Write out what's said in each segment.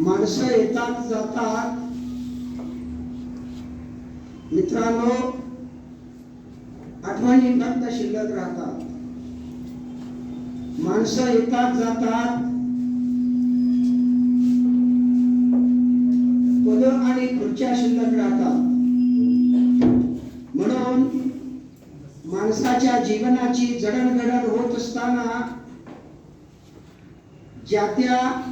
माणसं येतात जातात. मित्रांनो आठवणी फक्त शिल्लक राहतात. माणसं येतात जातात. पद आणि खुर्च्या शिल्लक राहतात. म्हणून माणसाच्या जीवनाची जडणघडण होत असताना ज्या त्या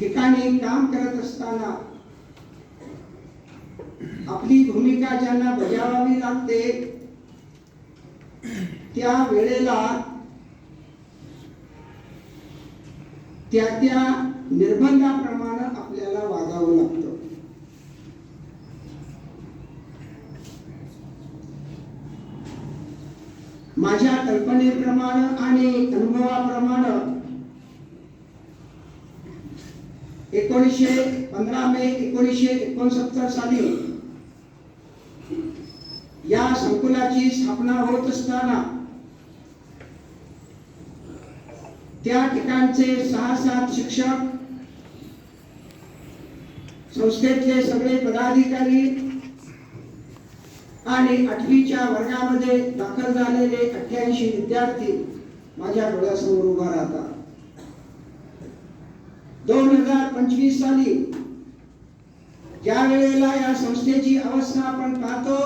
ठिकाणी काम करत असताना आपली भूमिका ज्यांना बजावावी लागते त्या वेळेला त्या त्या निर्बंधाप्रमाणे आपल्याला वागावं लागतं. माझ्या कल्पनेप्रमाणे आणि अनुभवाप्रमाणे एकोणीसशे पंधरा मे एकोणीसशे एकोणसत्तर साली या संकुलाची स्थापना होत असताना त्या ठिकाणचे सहा सात शिक्षक संस्थेतले सगळे पदाधिकारी आणि आठवीच्या वर्गामध्ये दाखल झालेले अठ्ठ्याऐंशी विद्यार्थी माझ्या डोळ्यासमोर उभा राहतात. दोन हजार पंचवीस साली ज्या वेळेला या संस्थेची अवस्था आपण पाहतो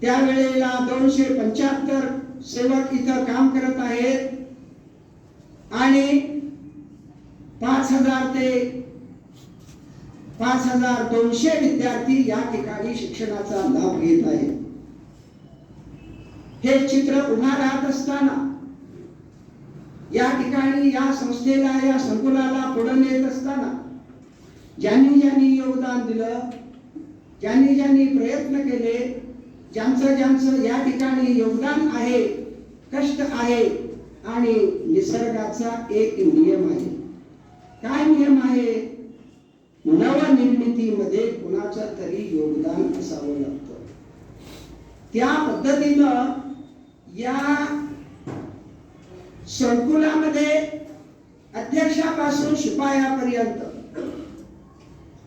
त्यावेळेला दोनशे पंच्याहत्तर सेवक इथं काम करत आहेत आणि पाच हजार ते पाच हजार दोनशे विद्यार्थी या ठिकाणी शिक्षणाचा लाभ घेत आहेत. हे चित्र उभा राहत असताना या ठिकाणी या संस्थेला या संकुलाला पुढे नेत असताना ज्यांनी ज्यांनी योगदान दिलं ज्यांनी ज्यांनी प्रयत्न केले ज्यांचं ज्यांचं या ठिकाणी योगदान आहे कष्ट आहे आणि निसर्गाचा एक नियम आहे. काय नियम आहे? नवनिर्मितीमध्ये कुणाचं तरी योगदान असावं लागतं. त्या पद्धतीनं या संकुलामध्ये अध्यक्षापासून शिपायापर्यंत.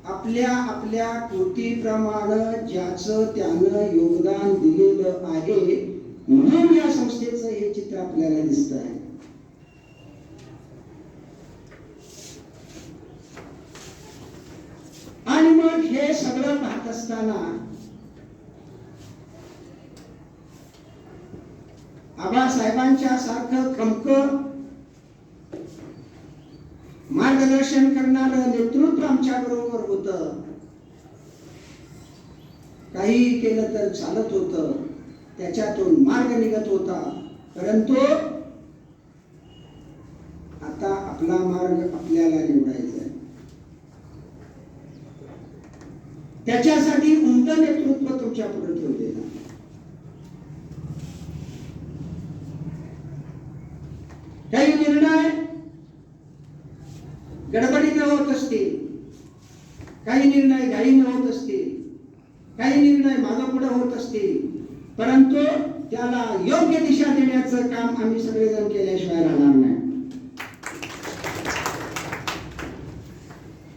आपल्या आपल्या कृतीप्रमाणे ज्याचं त्यानं योगदान दिलेलं आहे म्हणून या संस्थेचं हे चित्र आपल्याला दिसत आहे आणि मग हे सगळं पाहत असताना आबासाहेबांच्या सारखं कमक मार्गदर्शन करणारं नेतृत्व आमच्या बरोबर होत. काही केलं तर चालत होत. त्याच्यातून मार्ग निघत होता. परंतु आता आपला मार्ग आपल्याला निवडायचा आहे. त्याच्यासाठी उंट नेतृत्व तुमच्यापुढे ठेवलेलं आहे. काही निर्णय गडबडीनं होत असतील. काही निर्णय घाईने होत असतील. काही निर्णय माझा पुढे होत असतील. परंतु त्याला योग्य दिशा देण्याचं काम आम्ही सगळेजण केल्याशिवाय राहणार नाही.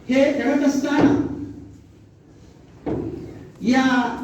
हे करत असताना या